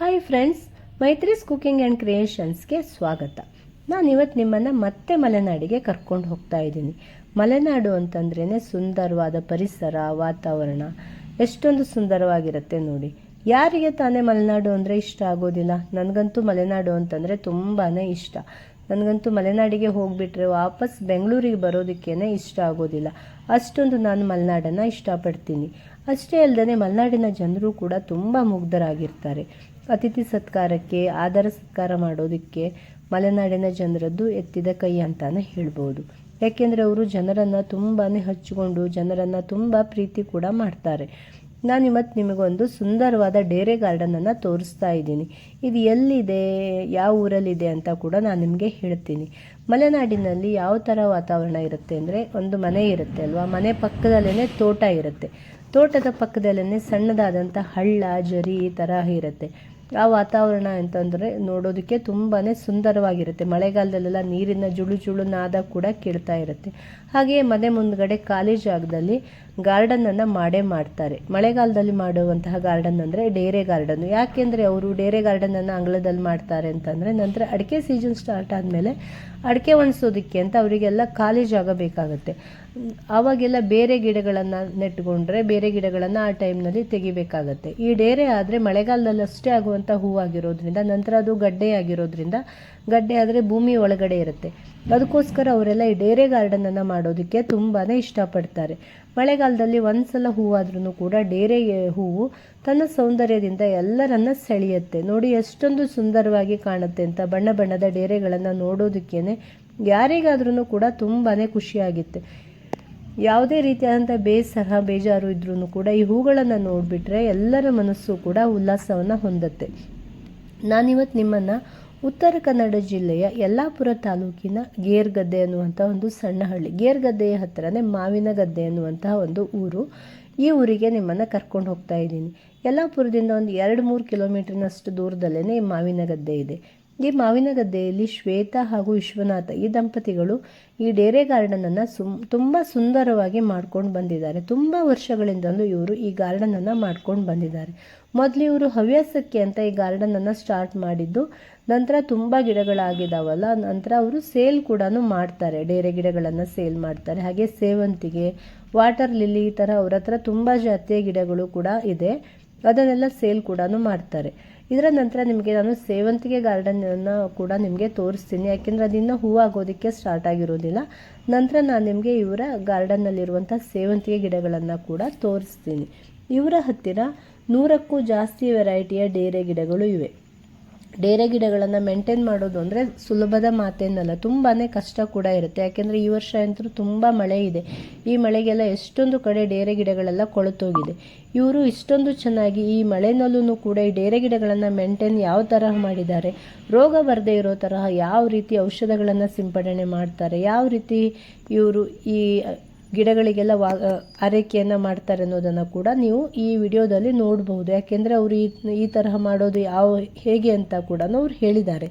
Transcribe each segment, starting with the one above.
Hi friends Maitri's cooking and ಕ್ರಿಯೇಷನ್ಸ್ಗೆ ಸ್ವಾಗತ. ನಾನು ಇವತ್ತು ನಿಮ್ಮನ್ನು ಮತ್ತೆ ಮಲೆನಾಡಿಗೆ ಕರ್ಕೊಂಡು ಹೋಗ್ತಾ ಇದ್ದೀನಿ. ಮಲೆನಾಡು ಅಂತಂದ್ರೇ ಸುಂದರವಾದ ಪರಿಸರ, ವಾತಾವರಣ. ಎಷ್ಟೊಂದು ಸುಂದರವಾಗಿರುತ್ತೆ ನೋಡಿ. ಯಾರಿಗೆ ತಾನೇ ಮಲೆನಾಡು ಅಂದರೆ ಇಷ್ಟ ಆಗೋದಿಲ್ಲ. ನನಗಂತೂ ಮಲೆನಾಡು ಅಂತಂದರೆ ತುಂಬಾ ಇಷ್ಟ. ನನಗಂತೂ ಮಲೆನಾಡಿಗೆ ಹೋಗಿಬಿಟ್ರೆ ವಾಪಸ್ ಬೆಂಗಳೂರಿಗೆ ಬರೋದಕ್ಕೇ ಇಷ್ಟ ಆಗೋದಿಲ್ಲ. ಅಷ್ಟೊಂದು ನಾನು ಮಲೆನಾಡನ್ನು ಇಷ್ಟಪಡ್ತೀನಿ. ಅಷ್ಟೇ ಅಲ್ಲದೆ ಮಲೆನಾಡಿನ ಜನರು ಕೂಡ ತುಂಬ ಮುಗ್ಧರಾಗಿರ್ತಾರೆ. ಅತಿಥಿ ಸತ್ಕಾರಕ್ಕೆ, ಆದರ ಸತ್ಕಾರ ಮಾಡೋದಕ್ಕೆ ಮಲೆನಾಡಿನ ಜನರದ್ದು ಎತ್ತಿದ ಕೈ ಅಂತಾನೆ ಹೇಳ್ಬೋದು. ಯಾಕೆಂದರೆ ಅವರು ಜನರನ್ನು ತುಂಬಾ ಹಚ್ಚಿಕೊಂಡು ಜನರನ್ನು ತುಂಬ ಪ್ರೀತಿ ಕೂಡ ಮಾಡ್ತಾರೆ. ನಾನು ಇವತ್ತು ನಿಮಗೊಂದು ಸುಂದರವಾದ ಡೇರೆ ಗಾರ್ಡನನ್ನು ತೋರಿಸ್ತಾ ಇದ್ದೀನಿ. ಇದು ಎಲ್ಲಿದೆ, ಯಾವ ಊರಲ್ಲಿದೆ ಅಂತ ಕೂಡ ನಾನು ನಿಮಗೆ ಹೇಳ್ತೀನಿ. ಮಲೆನಾಡಿನಲ್ಲಿ ಯಾವ ಥರ ವಾತಾವರಣ ಇರುತ್ತೆ ಅಂದರೆ ಒಂದು ಮನೆ ಇರುತ್ತೆ ಅಲ್ವಾ? ಮನೆ ಪಕ್ಕದಲ್ಲೇ ತೋಟ ಇರುತ್ತೆ. ತೋಟದ ಪಕ್ಕದಲ್ಲೇ ಸಣ್ಣದಾದಂಥ ಹಳ್ಳ, ಜರಿ ಈ ಥರ ಇರುತ್ತೆ. ಆ ವಾತಾವರಣ ಅಂತಂದರೆ ನೋಡೋದಕ್ಕೆ ತುಂಬಾ ಸುಂದರವಾಗಿರುತ್ತೆ. ಮಳೆಗಾಲದಲ್ಲೆಲ್ಲ ನೀರಿನ ಜುಳು ಜುಳು ನಾದ ಕೂಡ ಕೇಳ್ತಾ ಇರುತ್ತೆ. ಹಾಗೆಯೇ ಮನೆ ಮುಂದ್ಗಡೆ ಖಾಲಿ ಜಾಗದಲ್ಲಿ ಗಾರ್ಡನನ್ನು ಮಾಡೇ ಮಾಡ್ತಾರೆ. ಮಳೆಗಾಲದಲ್ಲಿ ಮಾಡುವಂತಹ ಗಾರ್ಡನ್ ಅಂದರೆ ಡೇರೆ ಗಾರ್ಡನ್. ಯಾಕೆಂದರೆ ಅವರು ಡೇರೆ ಗಾರ್ಡನನ್ನು ಅಂಗಳದಲ್ಲಿ ಮಾಡ್ತಾರೆ ಅಂತಂದರೆ ನಂತರ ಅಡಿಕೆ ಸೀಸನ್ ಸ್ಟಾರ್ಟ್ ಆದಮೇಲೆ ಅಡಿಕೆ ಒಣಸೋದಕ್ಕೆ ಅಂತ ಅವರಿಗೆಲ್ಲ ಖಾಲಿ ಜಾಗ ಬೇಕಾಗುತ್ತೆ. ಆವಾಗೆಲ್ಲ ಬೇರೆ ಗಿಡಗಳನ್ನು ನೆಟ್ಕೊಂಡ್ರೆ ಬೇರೆ ಗಿಡಗಳನ್ನು ಆ ಟೈಮ್ನಲ್ಲಿ ತೆಗಿಬೇಕಾಗತ್ತೆ. ಈ ಡೇರೆ ಆದರೆ ಮಳೆಗಾಲದಲ್ಲಿ ಅಷ್ಟೇ ಆಗುವಂಥ ಹೂವಾಗಿರೋದ್ರಿಂದ ನಂತರ ಅದು ಗಡ್ಡೆ ಆಗಿರೋದ್ರಿಂದ ಗಡ್ಡೆ ಆದರೆ ಭೂಮಿ ಒಳಗಡೆ ಇರುತ್ತೆ. ಅದಕ್ಕೋಸ್ಕರ ಅವರೆಲ್ಲ ಈ ಡೇರೆ ಗಾರ್ಡನನ್ನು ಮಾಡೋದಕ್ಕೆ ತುಂಬಾ ಇಷ್ಟಪಡ್ತಾರೆ. ಮಳೆಗಾಲದಲ್ಲಿ ಒಂದು ಸಲ ಹೂವಾದ್ರೂ ಕೂಡ ಡೇರೆ ಹೂವು ತನ್ನ ಸೌಂದರ್ಯದಿಂದ ಎಲ್ಲರನ್ನ ಸೆಳೆಯುತ್ತೆ. ನೋಡಿ ಎಷ್ಟೊಂದು ಸುಂದರವಾಗಿ ಕಾಣುತ್ತೆ ಅಂತ ಬಣ್ಣ ಬಣ್ಣದ ಡೇರೆಗಳನ್ನು ನೋಡೋದಕ್ಕೇನೆ ಯಾರಿಗಾದ್ರೂ ಕೂಡ ತುಂಬಾ ಖುಷಿಯಾಗುತ್ತೆ. ಯಾವುದೇ ರೀತಿಯಾದಂಥ ಬೇಸರ, ಬೇಜಾರು ಇದ್ರೂ ಕೂಡ ಈ ಹೂಗಳನ್ನು ನೋಡಿಬಿಟ್ರೆ ಎಲ್ಲರ ಮನಸ್ಸು ಕೂಡ ಉಲ್ಲಾಸವನ್ನು ಹೊಂದುತ್ತೆ. ನಾನಿವತ್ತು ನಿಮ್ಮನ್ನು ಉತ್ತರ ಕನ್ನಡ ಜಿಲ್ಲೆಯ ಯಲ್ಲಾಪುರ ತಾಲೂಕಿನ ಗೇರ್ಗದ್ದೆ ಅನ್ನುವಂಥ ಒಂದು ಸಣ್ಣ ಹಳ್ಳಿ ಗೇರ್ಗದ್ದೆಯ ಹತ್ತಿರನೇ ಮಾವಿನ ಗದ್ದೆ ಅನ್ನುವಂತಹ ಒಂದು ಊರು. ಈ ಊರಿಗೆ ನಿಮ್ಮನ್ನು ಕರ್ಕೊಂಡು ಹೋಗ್ತಾ ಇದ್ದೀನಿ. ಯಲ್ಲಾಪುರದಿಂದ ಒಂದು ಎರಡು ಮೂರು ಕಿಲೋಮೀಟರ್ನಷ್ಟು ದೂರದಲ್ಲೇ ಈ ಮಾವಿನ ಗದ್ದೆ ಇದೆ. ಈ ಮಾವಿನ ಗದ್ದೆಯಲ್ಲಿ ಶ್ವೇತಾ ಹಾಗೂ ವಿಶ್ವನಾಥ ಈ ದಂಪತಿಗಳು ಈ ಡೇರೆ ಗಾರ್ಡನನ್ನು ಸುಮ್, ತುಂಬ ಸುಂದರವಾಗಿ ಮಾಡ್ಕೊಂಡು ಬಂದಿದ್ದಾರೆ. ತುಂಬ ವರ್ಷಗಳಿಂದಲೂ ಇವರು ಈ ಗಾರ್ಡನನ್ನು ಮಾಡ್ಕೊಂಡು ಬಂದಿದ್ದಾರೆ. ಮೊದಲು ಇವರು ಹವ್ಯಾಸಕ್ಕೆ ಅಂತ ಈ ಗಾರ್ಡನನ್ನು ಸ್ಟಾರ್ಟ್ ಮಾಡಿದ್ದು ನಂತರ ತುಂಬ ಗಿಡಗಳಾಗಿದ್ದಾವಲ್ಲ ನಂತರ ಅವರು ಸೇಲ್ ಕೂಡ ಮಾಡ್ತಾರೆ. ಡೇರೆ ಗಿಡಗಳನ್ನು ಸೇಲ್ ಮಾಡ್ತಾರೆ. ಹಾಗೆ ಸೇವಂತಿಗೆ, ವಾಟರ್ ಲಿಲ್ಲಿ ಈ ಥರ ಅವ್ರ ಹತ್ರ ತುಂಬ ಜಾತಿಯ ಗಿಡಗಳು ಕೂಡ ಇದೆ. ಅದನ್ನೆಲ್ಲ ಸೇಲ್ ಕೂಡ ಮಾಡ್ತಾರೆ. ಇದರ ನಂತರ ನಿಮಗೆ ನಾನು ಸೇವಂತಿಗೆ ಗಾರ್ಡನನ್ನು ಕೂಡ ನಿಮಗೆ ತೋರಿಸ್ತೀನಿ. ಯಾಕೆಂದರೆ ಅದಿನ್ನೂ ಹೂವಾಗೋದಕ್ಕೆ ಸ್ಟಾರ್ಟ್ ಆಗಿರೋದಿಲ್ಲ. ನಂತರ ನಾನು ನಿಮಗೆ ಇವರ ಗಾರ್ಡನ್ನಲ್ಲಿರುವಂಥ ಸೇವಂತಿಗೆ ಗಿಡಗಳನ್ನು ಕೂಡ ತೋರಿಸ್ತೀನಿ. ಇವರ ಹತ್ತಿರ ನೂರಕ್ಕೂ ಜಾಸ್ತಿ ವೆರೈಟಿಯ ಡೇರೆ ಗಿಡಗಳು ಇವೆ. ಡೇರೆ ಗಿಡಗಳನ್ನು ಮೇಂಟೈನ್ ಮಾಡೋದು ಅಂದರೆ ಸುಲಭದ ಮಾತೇನಲ್ಲ ತುಂಬಾ ಕಷ್ಟ ಕೂಡ ಇರುತ್ತೆ. ಯಾಕೆಂದರೆ ಈ ವರ್ಷ ಅಂತೂ ತುಂಬ ಮಳೆ ಇದೆ. ಈ ಮಳೆಗೆಲ್ಲ ಎಷ್ಟೊಂದು ಕಡೆ ಡೇರೆ ಗಿಡಗಳೆಲ್ಲ ಕೊಳತೋಗಿದೆ. ಇವರು ಇಷ್ಟೊಂದು ಚೆನ್ನಾಗಿ ಈ ಮಳೆನಲ್ಲೂ ಕೂಡ ಈ ಡೇರೆ ಗಿಡಗಳನ್ನು ಮೇಂಟೈನ್ ಯಾವ ತರಹ ಮಾಡಿದ್ದಾರೆ, ರೋಗ ಬರದೇ ಇರೋ ತರಹ ಯಾವ ರೀತಿ ಔಷಧಗಳನ್ನು ಸಿಂಪಡಣೆ ಮಾಡ್ತಾರೆ, ಯಾವ ರೀತಿ ಇವರು ಈ ಗಿಡಗಳಿಗೆಲ್ಲ ವಾ ಆರೈಕೆಯನ್ನು ಮಾಡ್ತಾರೆ ಅನ್ನೋದನ್ನು ಕೂಡ ನೀವು ಈ ವಿಡಿಯೋದಲ್ಲಿ ನೋಡಬಹುದು ಯಾಕೆಂದರೆ ಅವರು ಈ ಈ ತರಹ ಮಾಡೋದು ಯಾವ, ಹೇಗೆ ಅಂತ ಕೂಡ ಅವ್ರು ಹೇಳಿದ್ದಾರೆ.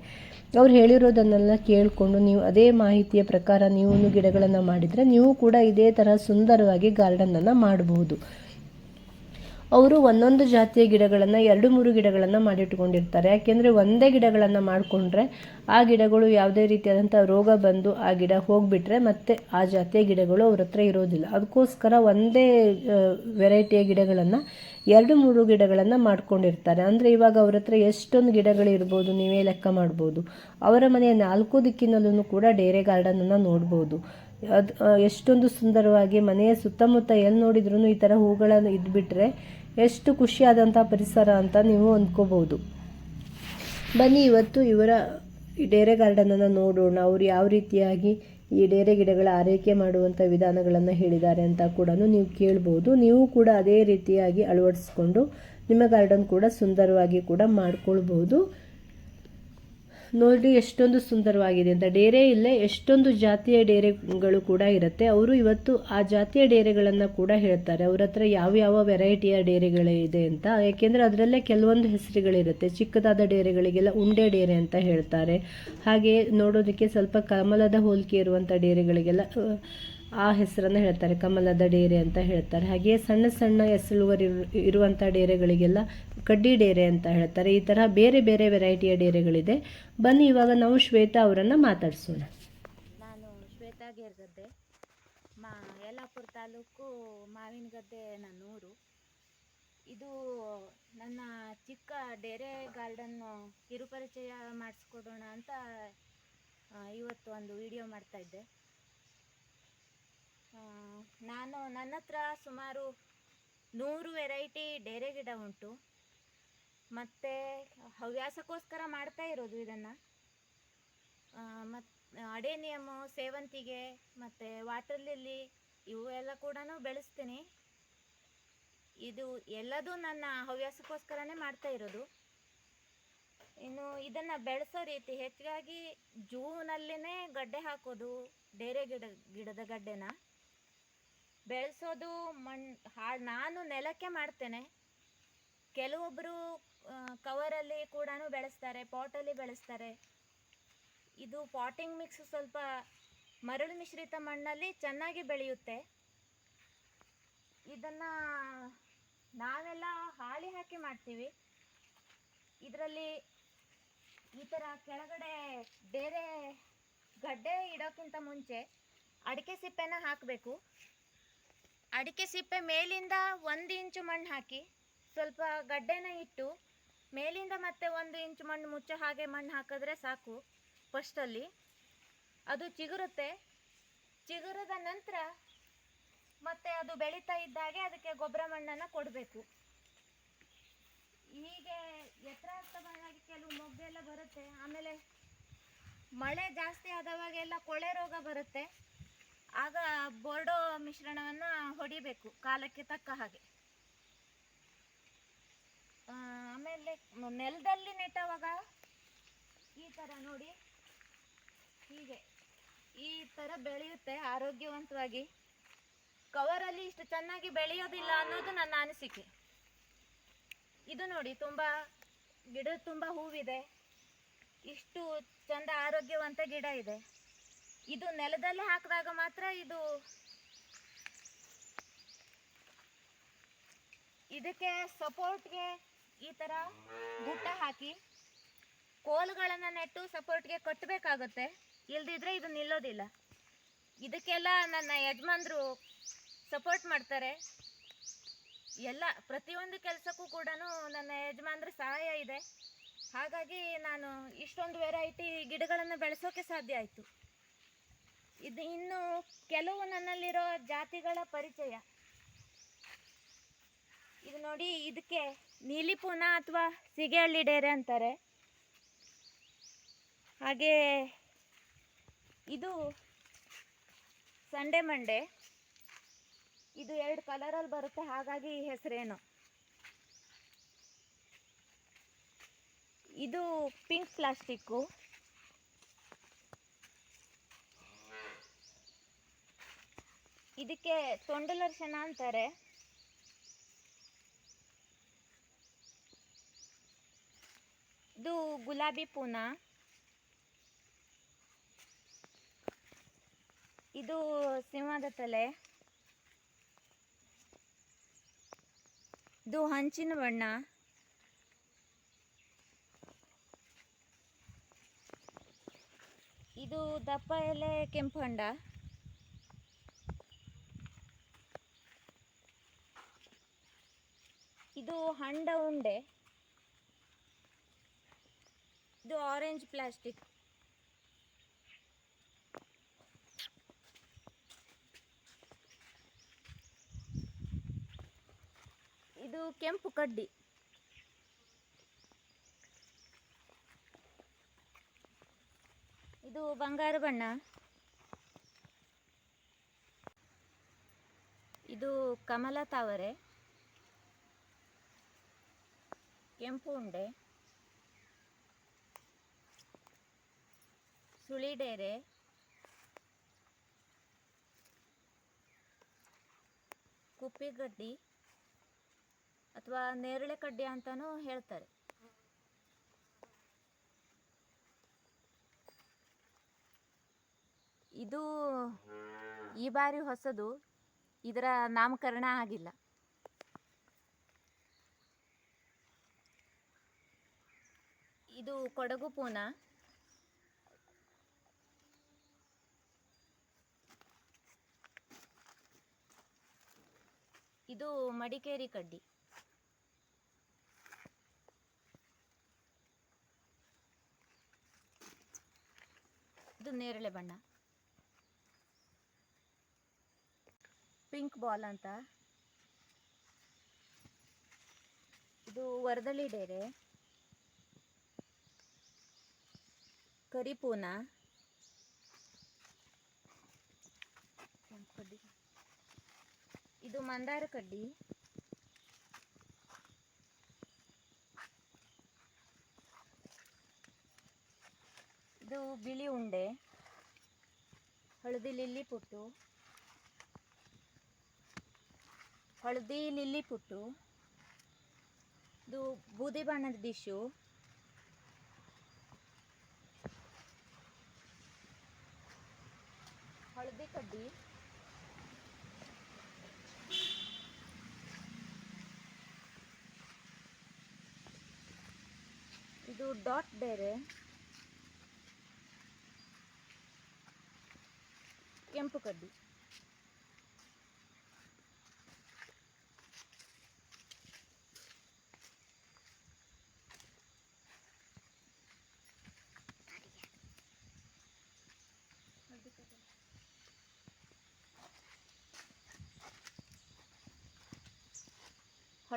ಅವ್ರು ಹೇಳಿರೋದನ್ನೆಲ್ಲ ಕೇಳಿಕೊಂಡು ನೀವು ಅದೇ ಮಾಹಿತಿಯ ಪ್ರಕಾರ ನೀವು ಗಿಡಗಳನ್ನು ಮಾಡಿದರೆ ನೀವು ಕೂಡ ಇದೇ ಥರ ಸುಂದರವಾಗಿ ಗಾರ್ಡನನ್ನು ಮಾಡಬಹುದು ಅವರು ಒಂದೊಂದು ಜಾತಿಯ ಗಿಡಗಳನ್ನು, ಎರಡು ಮೂರು ಗಿಡಗಳನ್ನು ಮಾಡಿಟ್ಕೊಂಡಿರ್ತಾರೆ ಯಾಕೆಂದರೆ ಒಂದೇ ಗಿಡಗಳನ್ನು ಮಾಡಿಕೊಂಡ್ರೆ ಆ ಗಿಡಗಳು ಯಾವುದೇ ರೀತಿಯಾದಂಥ ರೋಗ ಬಂದು ಆ ಗಿಡ ಹೋಗಿಬಿಟ್ರೆ ಮತ್ತೆ ಆ ಜಾತಿಯ ಗಿಡಗಳು ಅವ್ರ ಹತ್ರ ಇರೋದಿಲ್ಲ. ಅದಕ್ಕೋಸ್ಕರ ಒಂದೇ ವೆರೈಟಿಯ ಗಿಡಗಳನ್ನು, ಎರಡು ಮೂರು ಗಿಡಗಳನ್ನು ಮಾಡ್ಕೊಂಡಿರ್ತಾರೆ. ಅಂದರೆ ಇವಾಗ ಅವ್ರ ಹತ್ರ ಎಷ್ಟೊಂದು ಗಿಡಗಳಿರ್ಬೋದು ನೀವೇ ಲೆಕ್ಕ ಮಾಡ್ಬೋದು. ಅವರ ಮನೆಯ ನಾಲ್ಕು ದಿಕ್ಕಿನಲ್ಲೂ ಕೂಡ ಡೇರೆ ಗಾರ್ಡನನ್ನು ನೋಡ್ಬೋದು. ಅದು ಎಷ್ಟೊಂದು ಸುಂದರವಾಗಿ ಮನೆಯ ಸುತ್ತಮುತ್ತ ಎಲ್ಲಿ ನೋಡಿದ್ರೂ ಈ ಥರ ಹೂಗಳನ್ನು ಇದ್ಬಿಟ್ರೆ ಎಷ್ಟು ಖುಷಿಯಾದಂಥ ಪರಿಸರ ಅಂತ ನೀವು ಅಂದ್ಕೋಬೋದು. ಬನ್ನಿ, ಇವತ್ತು ಇವರ ಡೇರೆ ಗಾರ್ಡನನ್ನು ನೋಡೋಣ. ಅವರು ಯಾವ ರೀತಿಯಾಗಿ ಈ ಡೇರೆ ಗಿಡಗಳ ಆರೈಕೆ ಮಾಡುವಂಥ ವಿಧಾನಗಳನ್ನು ಹೇಳಿದ್ದಾರೆ ಅಂತ ಕೂಡ ನೀವು ಕೇಳ್ಬೋದು. ನೀವು ಕೂಡ ಅದೇ ರೀತಿಯಾಗಿ ಅಳವಡಿಸ್ಕೊಂಡು ನಿಮ್ಮ ಗಾರ್ಡನ್ ಕೂಡ ಸುಂದರವಾಗಿ ಕೂಡ ಮಾಡ್ಕೊಳ್ಬಹುದು ನೋಡಿ ಎಷ್ಟೊಂದು ಸುಂದರವಾಗಿದೆ ಅಂತ. ಡೇರೆ ಇಲ್ಲೇ ಎಷ್ಟೊಂದು ಜಾತಿಯ ಡೇರೆಗಳು ಕೂಡ ಇರುತ್ತೆ. ಅವರು ಇವತ್ತು ಆ ಜಾತಿಯ ಡೇರೆಗಳನ್ನು ಕೂಡ ಹೇಳ್ತಾರೆ. ಅವ್ರ ಹತ್ರ ಯಾವ ಯಾವ ವೆರೈಟಿಯ ಡೇರೆಗಳಿದೆ ಅಂತ. ಯಾಕೆಂದರೆ ಅದರಲ್ಲೇ ಕೆಲವೊಂದು ಹೆಸರುಗಳಿರುತ್ತೆ. ಚಿಕ್ಕದಾದ ಡೇರೆಗಳಿಗೆಲ್ಲ ಉಂಡೆ ಡೇರೆ ಅಂತ ಹೇಳ್ತಾರೆ. ಹಾಗೆ ನೋಡೋದಕ್ಕೆ ಸ್ವಲ್ಪ ಕಮಲದ ಹೋಲಿಕೆ ಇರುವಂಥ ಡೇರೆಗಳಿಗೆಲ್ಲ ಆ ಹೆಸರನ್ನು ಹೇಳ್ತಾರೆ ಕಮಲದ ಡೇರೆ ಅಂತ ಹೇಳ್ತಾರೆ. ಹಾಗೆಯೇ ಸಣ್ಣ ಸಣ್ಣ ಹೆಸಳುವರಿ ಇರುವಂಥ ಡೇರೆಗಳಿಗೆಲ್ಲ ಕಡ್ಡಿ ಡೇರೆ ಅಂತ ಹೇಳ್ತಾರೆ. ಈ ಥರ ಬೇರೆ ಬೇರೆ ವೆರೈಟಿಯ ಡೇರೆಗಳಿದೆ. ಬನ್ನಿ ಇವಾಗ ನಾವು ಶ್ವೇತಾ ಅವರನ್ನು ಮಾತಾಡಿಸೋಣ. ನಾನು ಶ್ವೇತಾ ಗೇರ್ಗದ್ದೆ. ಮಾ ಯಲ್ಲಾಪುರ ತಾಲೂಕು ಮಾವಿನಗದ್ದೆ ನನ್ನ ಊರು. ಇದು ನನ್ನ ಚಿಕ್ಕ ಡೇರೆ ಗಾರ್ಡನ್ ಕಿರುಪರಿಚಯ ಮಾಡಿಸ್ಕೊಡೋಣ ಅಂತ ಇವತ್ತು ಒಂದು ವಿಡಿಯೋ ಮಾಡ್ತಾ ಇದ್ದೆ. ಆ, ನಾನು ನನ್ನ ಹತ್ರ ಸುಮಾರು ನೂರು ವೆರೈಟಿ ಡೇರೆ ಗಿಡ ಉಂಟು. ಮತ್ತು ಹವ್ಯಾಸಕ್ಕೋಸ್ಕರ ಮಾಡ್ತಾ ಇರೋದು ಇದನ್ನು. ಮತ್ತು ಅಡೇನಿಯಮ್ಮು, ಸೇವಂತಿಗೆ, ಮತ್ತು ವಾಟರ್ ಲಿಲ್ಲಿ ಇವು ಎಲ್ಲ ಕೂಡ ಬೆಳೆಸ್ತೀನಿ. ಇದು ಎಲ್ಲದೂ ನನ್ನ ಹವ್ಯಾಸಕ್ಕೋಸ್ಕರನೇ ಮಾಡ್ತಾ ಇರೋದು. ಇನ್ನು ಇದನ್ನು ಬೆಳೆಸೋ ರೀತಿ ಹೆಚ್ಚಾಗಿ ಜೂನಲ್ಲಿನೇ ಗಡ್ಡೆ ಹಾಕೋದು, ಡೇರೆ ಗಿಡ, ಗಿಡದ ಗಡ್ಡೆನ. ಬೆಳೆಸೋದು ಮಣ್ ಹಾ ನಾನು ನೆಲಕ್ಕೆ ಮಾಡ್ತೇನೆ. ಕೆಲವೊಬ್ಬರು ಕವರಲ್ಲಿ ಕೂಡ ಬೆಳೆಸ್ತಾರೆ, ಪಾಟಲ್ಲಿ ಬೆಳೆಸ್ತಾರೆ. ಇದು ಪಾಟಿಂಗ್ ಮಿಕ್ಸ್ ಸ್ವಲ್ಪ ಮರಳು ಮಿಶ್ರಿತ ಮಣ್ಣಲ್ಲಿ ಚೆನ್ನಾಗಿ ಬೆಳೆಯುತ್ತೆ. ಇದನ್ನ ನಾವೆಲ್ಲ ಹಾಳಿ ಹಾಕಿ ಮಾಡ್ತೀವಿ. ಇದರಲ್ಲಿ ಈ ಥರ ಕೆಳಗಡೆ ಬೇರೆ ಗಡ್ಡೆ ಇಡೋಕ್ಕಿಂತ ಮುಂಚೆ ಅಡಿಕೆ ಸಿಪ್ಪೆನ ಹಾಕಬೇಕು. ಅಡಿಕೆ ಸಿಪ್ಪೆ ಮೇಲಿಂದ ಒಂದು ಇಂಚು ಮಣ್ಣು ಹಾಕಿ ಸ್ವಲ್ಪ ಗಡ್ಡೆನ ಇಟ್ಟು ಮೇಲಿಂದ ಮತ್ತೆ ಒಂದು ಇಂಚು ಮಣ್ಣು ಮುಚ್ಚೋ ಹಾಗೆ ಮಣ್ಣು ಹಾಕಿದ್ರೆ ಸಾಕು ಫಸ್ಟಲ್ಲಿ ಅದು ಚಿಗುರುತ್ತೆ. ಚಿಗುರದ ನಂತರ ಮತ್ತೆ ಅದು ಬೆಳೀತಾ ಇದ್ದಾಗೆ ಅದಕ್ಕೆ ಗೊಬ್ಬರ ಮಣ್ಣನ್ನು ಕೊಡಬೇಕು. ಹೀಗೆ ಎತ್ತರ ಬಂದಾಗೆ ಕೆಲವು ಮೊಗ್ಗೆಲ್ಲ ಬರುತ್ತೆ. ಆಮೇಲೆ ಮಳೆ ಜಾಸ್ತಿ ಆದವಾಗೆಲ್ಲ ಕೊಳೆ ರೋಗ ಬರುತ್ತೆ. ಆಗ ಬೋರ್ಡೋ ಮಿಶ್ರಣವನ್ನು ಹೊಡಿಬೇಕು, ಕಾಲಕ್ಕೆ ತಕ್ಕ ಹಾಗೆ. ಆಮೇಲೆ ನೆಲದಲ್ಲಿ ನೆಟ್ಟವಾಗ ಈ ಥರ ನೋಡಿ, ಹೀಗೆ. ಈ ಥರ ಬೆಳೆಯುತ್ತೆ ಆರೋಗ್ಯವಂತವಾಗಿ. ಕವರಲ್ಲಿ ಇಷ್ಟು ಚೆನ್ನಾಗಿ ಬೆಳೆಯೋದಿಲ್ಲ ಅನ್ನೋದು ನನ್ನ ಅನಿಸಿಕೆ. ಇದು ನೋಡಿ, ತುಂಬ ಗಿಡ, ತುಂಬ ಹೂವಿದೆ. ಇಷ್ಟು ಚಂದ ಆರೋಗ್ಯವಂತ ಗಿಡ ಇದೆ. ಇದು ನೆಲದಲ್ಲಿ ಹಾಕಿದಾಗ ಮಾತ್ರ ಇದು ಇದಕ್ಕೆ ಸಪೋರ್ಟ್ಗೆ ಈ ಥರ ಗುಟ್ಟ ಹಾಕಿ ಕೋಲುಗಳನ್ನು ನೆಟ್ಟು ಸಪೋರ್ಟ್ಗೆ ಕಟ್ಟಬೇಕಾಗುತ್ತೆ. ಇಲ್ದಿದ್ರೆ ಇದು ನಿಲ್ಲೋದಿಲ್ಲ. ಇದಕ್ಕೆಲ್ಲ ನನ್ನ ಯಜಮಾನ್ರು ಸಪೋರ್ಟ್ ಮಾಡ್ತಾರೆ. ಎಲ್ಲ ಪ್ರತಿಯೊಂದು ಕೆಲಸಕ್ಕೂ ಕೂಡ ನನ್ನ ಯಜಮಾನ್ರ ಸಹಾಯ ಇದೆ. ಹಾಗಾಗಿ ನಾನು ಇಷ್ಟೊಂದು ವೆರೈಟಿ ಗಿಡಗಳನ್ನು ಬೆಳೆಸೋಕೆ ಸಾಧ್ಯ ಆಯಿತು. ಇದು ಇನ್ನು ಕೆಲವು ನನ್ನಲ್ಲಿರೋ ಜಾತಿಗಳ ಪರಿಚಯ. ಇದು ನೋಡಿ, ಇದಕ್ಕೆ ನೀಲಿಪುನ ಅಥವಾ ಸಿಗೆಹಳ್ಳಿ ಡೇರೆ ಅಂತಾರೆ. ಹಾಗೆ ಇದು ಸಂಡೆ ಮಂಡೆ. ಇದು ಎರಡು ಕಲರಲ್ಲಿ ಬರುತ್ತೆ, ಹಾಗಾಗಿ ಈ ಹೆಸರೇನು. ಇದು ಪಿಂಕ್ ಪ್ಲಾಸ್ಟಿಕ್ಕು. ಇದಕ್ಕೆ ತೊಂಡಲರ್ಶನ ಅಂತಾರೆ. ಇದು ಗುಲಾಬಿ ಪೂನ. ಇದು ಸಿಂಹದ ತಲೆ. ಇದು ಹಂಚಿನ ಬಣ್ಣ. ಇದು ದಪ್ಪ ಎಲೆ ಕೆಂಪು ಹಂಡ. ಇದು ಹಂಡ ಉಂಡೆ. ಇದು ಆರೆಂಜ್ ಪ್ಲಾಸ್ಟಿಕ್ ಇದು ಕೆಂಪು ಕಡ್ಡಿ. ಇದು ಬಂಗಾರ ಬಣ್ಣ. ಇದು ಕಮಲ ತಾವರೆ. ಕೆಂಪು ಉಂಡೆ ಸುಳಿಡೇರೆ, ಕುಪ್ಪಿಗಡ್ಡಿ ಅಥವಾ ನೇರಳೆ ಕಡ್ಡಿ ಅಂತಾನೂ ಹೇಳ್ತಾರೆ. ಇದು ಈ ಬಾರಿ ಹೊಸದು, ಇದರ ನಾಮಕರಣ ಆಗಿಲ್ಲ. ಇದು ಕೊಡಗು ಪೂನ. ಇದು ಮಡಿಕೇರಿ ಕಡ್ಡಿ. ಇದು ನೇರಳೆ ಬಣ್ಣ. ಪಿಂಕ್ ಬಾಲ್ ಅಂತ. ಇದು ವರದಳ್ಳಿ ಡೇರೆ. ಕರಿಪೂನ ಇದು ಮಂದಾರ ಕಡ್ಡಿ. ಇದು ಬಿಳಿ ಉಂಡೆ. ಹಳದಿ ಲಿಲ್ಲಿ ಪುಟ್ಟು. ಹಳದಿ ಲಿಲ್ಲಿ ಪುಟ್ಟು. ಇದು ಬೂದಿ ಬಣ್ಣದ ಡಿಶ್ಶು ಇದು ಡಾಟ್ ಬೇರೆ. ಕೆಂಪು ಕಡ್ಡಿ.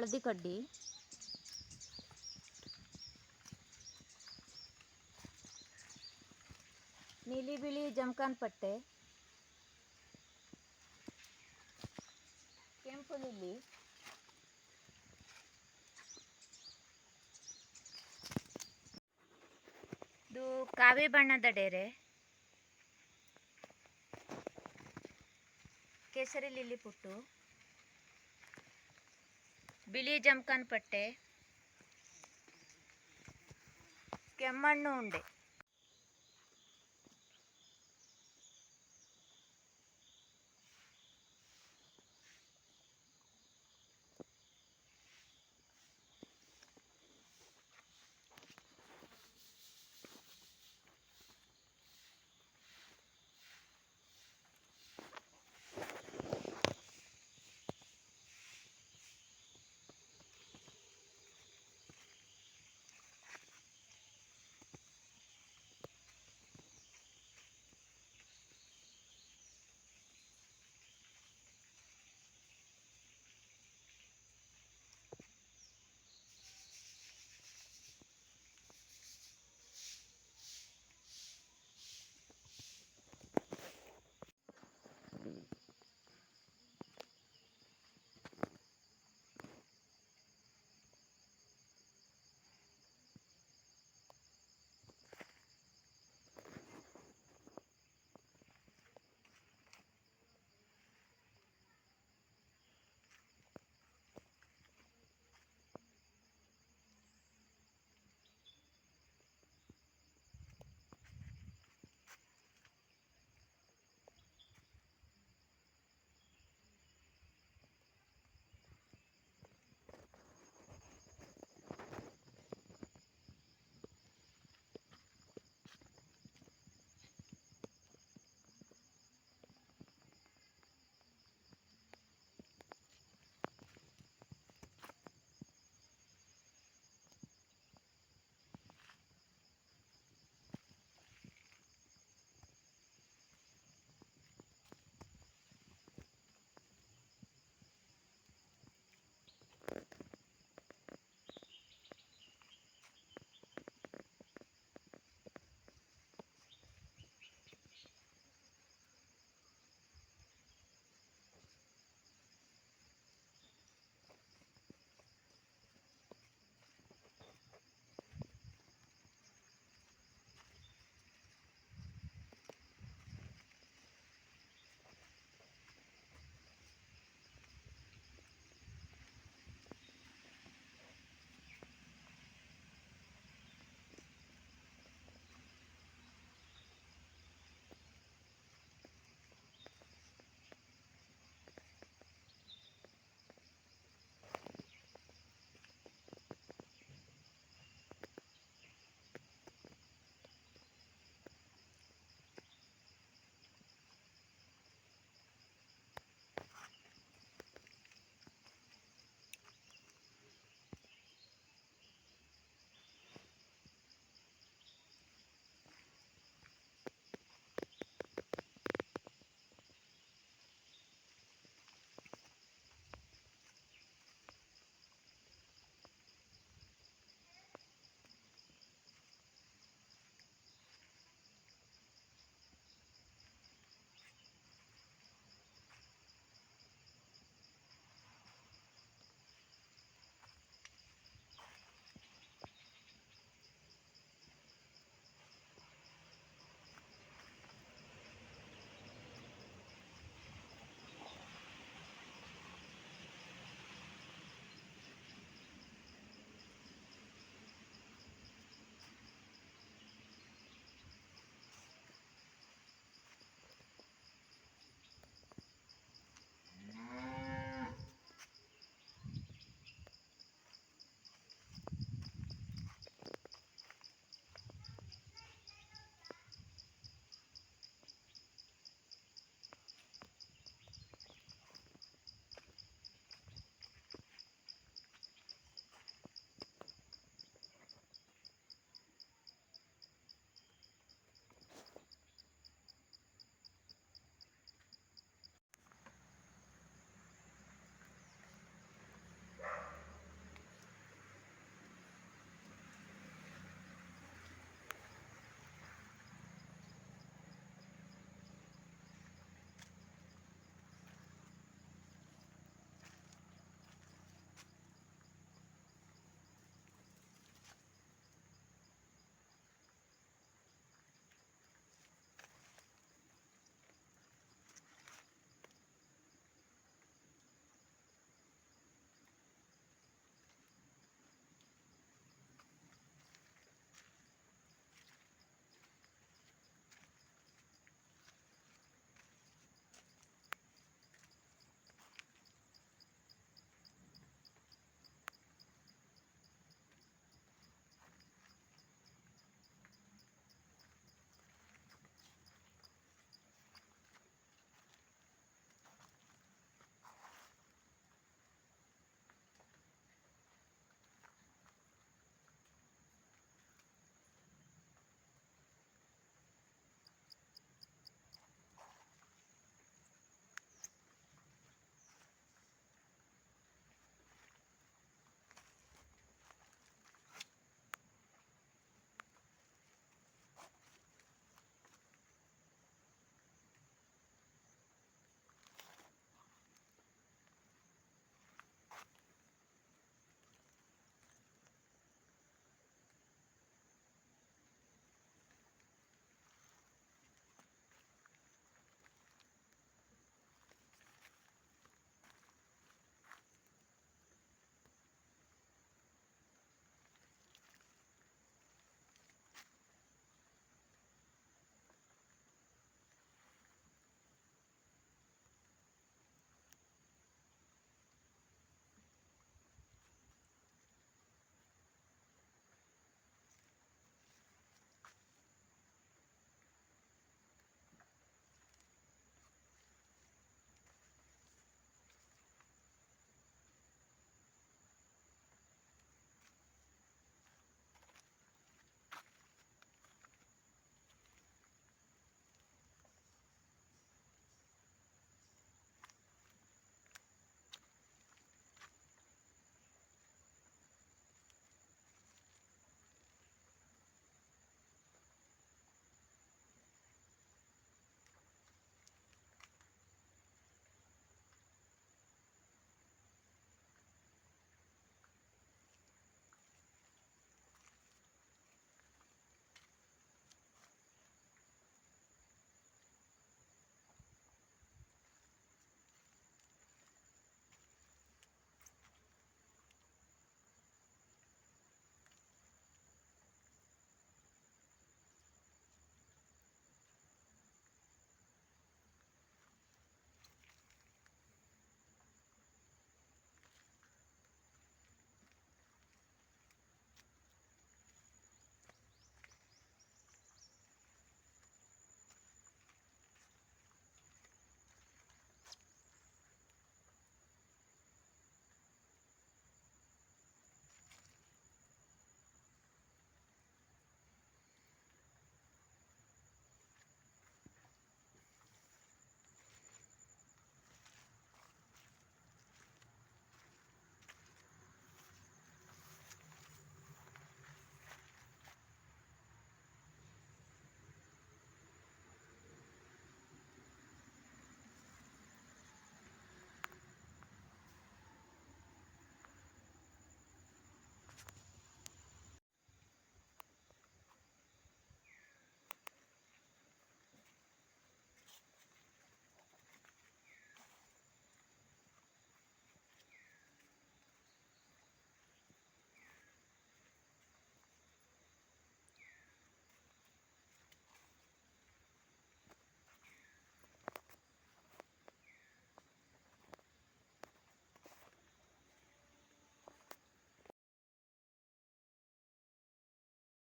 ಹಳದಿ ಕಡ್ಡಿ. ನೀಲಿ ಬಿಳಿ ಜಮಖಾನ್ ಪಟ್ಟೆ. ಕೆಂಪು ಲಿಲ್ಲಿ. ಇದು ಕಾವಿ ಬಣ್ಣದ ಡೇರೆ. ಕೇಸರಿ ಲಿಲ್ಲಿ ಪುಟ್ಟು. ಬಿಳಿ ಜಮಖಾನ್ ಪಟ್ಟೆ ಕೆಮ್ಮಣ್ಣು ಉಂಡೆ.